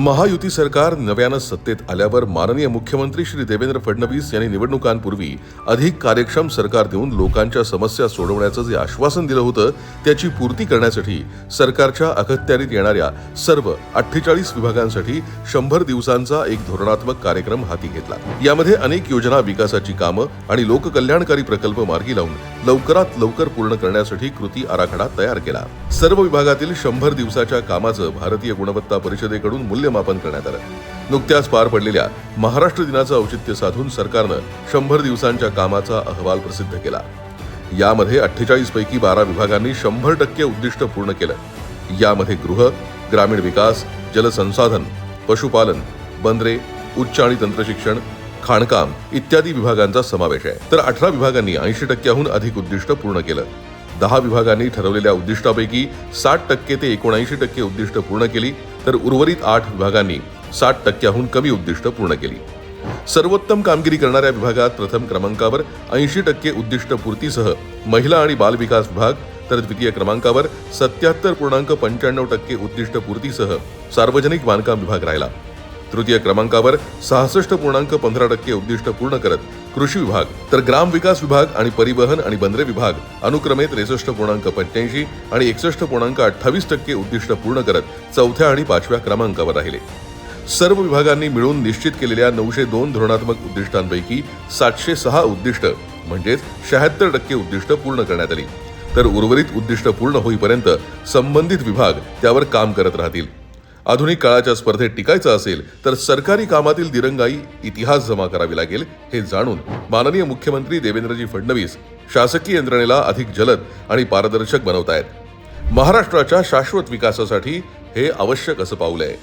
महायुती सरकार नव्यानं सत्तेत आल्यावर माननीय मुख्यमंत्री श्री देवेंद्र फडणवीस यांनी निवडणुकांपूर्वी अधिक कार्यक्षम सरकार देऊन लोकांच्या समस्या सोडवण्याचं जे आश्वासन दिलं होतं त्याची पूर्ती करण्यासाठी सरकारच्या अखत्यारीत येणाऱ्या सर्व अठ्ठेचाळीस विभागांसाठी शंभर दिवसांचा एक धोरणात्मक कार्यक्रम हाती घेतला. यामध्ये अनेक योजना विकासाची कामं आणि लोककल्याणकारी प्रकल्प मार्गी लावून लवकरात लवकर पूर्ण करण्यासाठी कृती आराखडा तयार केला. सर्व विभागातील शंभर दिवसाच्या कामाचं भारतीय गुणवत्ता परिषदेकडून मूल्यमापन करण्यात आलं. नुकत्याच पार पडलेल्या महाराष्ट्र दिनाचं औचित्य साधून सरकारनं शंभर दिवसांच्या कामाचा अहवाल प्रसिद्ध केला. यामध्ये अठ्ठेचाळीस पैकी बारा विभागांनी शंभर टक्के उद्दिष्ट पूर्ण केलं. यामध्ये गृह ग्रामीण विकास जलसंसाधन पशुपालन बंदरे उच्च आणि तंत्रशिक्षण खाणकाम इत्यादी विभागांचा समावेश आहे. तर अठरा विभागांनी ऐंशी टक्क्याहून अधिक उद्दिष्ट पूर्ण केलं. दहा विभागांनी ठरवलेल्या उद्दिष्टापैकी साठ टक्के ते एकोणऐंशी टक्के उद्दिष्ट पूर्ण केली तर उर्वरित आठ विभागांनी साठ टक्क्याहून कमी उद्दिष्ट पूर्ण केली. सर्वोत्तम कामगिरी करणाऱ्या विभागात प्रथम क्रमांकावर ऐंशी टक्के उद्दिष्ट पूर्तीसह महिला आणि बाल विकास विभाग तर द्वितीय क्रमांकावर सत्याहत्तर पूर्णांक पंच्याण्णव टक्के उद्दिष्ट पूर्तीसह सार्वजनिक बांधकाम विभाग राहिला. तृतीय क्रमांकावर सहासष्ट पूर्णांक पंधरा टक्के उद्दिष्ट पूर्ण करत कृषी विभाग तर ग्राम विकास विभाग आणि परिवहन आणि बंदरे विभाग अनुक्रमे त्रेसष्ट पूर्णांक पंच्याऐंशी आणि एकसष्ट पूर्णांक अठ्ठावीस टक्के उद्दिष्ट पूर्ण करत चौथ्या आणि पाचव्या क्रमांकावर राहिले. सर्व विभागांनी मिळून निश्चित केलेल्या नऊशे दोन धोरणात्मक उद्दिष्टांपैकी सातशे सहा उद्दिष्ट म्हणजेच शहात्तर टक्के उद्दिष्ट पूर्ण करण्यात आली. तर उर्वरित उद्दिष्ट पूर्ण होईपर्यंत संबंधित विभाग त्यावर काम करत राहतील. आधुनिक काळाच्या स्पर्धेत टिकायचं असेल तर सरकारी कामातील दिरंगाई इतिहास जमा करावी लागेल हे जाणून माननीय मुख्यमंत्री देवेंद्रजी फडणवीस शासकीय यंत्रणेला अधिक जलद आणि पारदर्शक बनवतायत. महाराष्ट्राच्या शाश्वत विकासासाठी हे आवश्यक असं पाऊल आहे.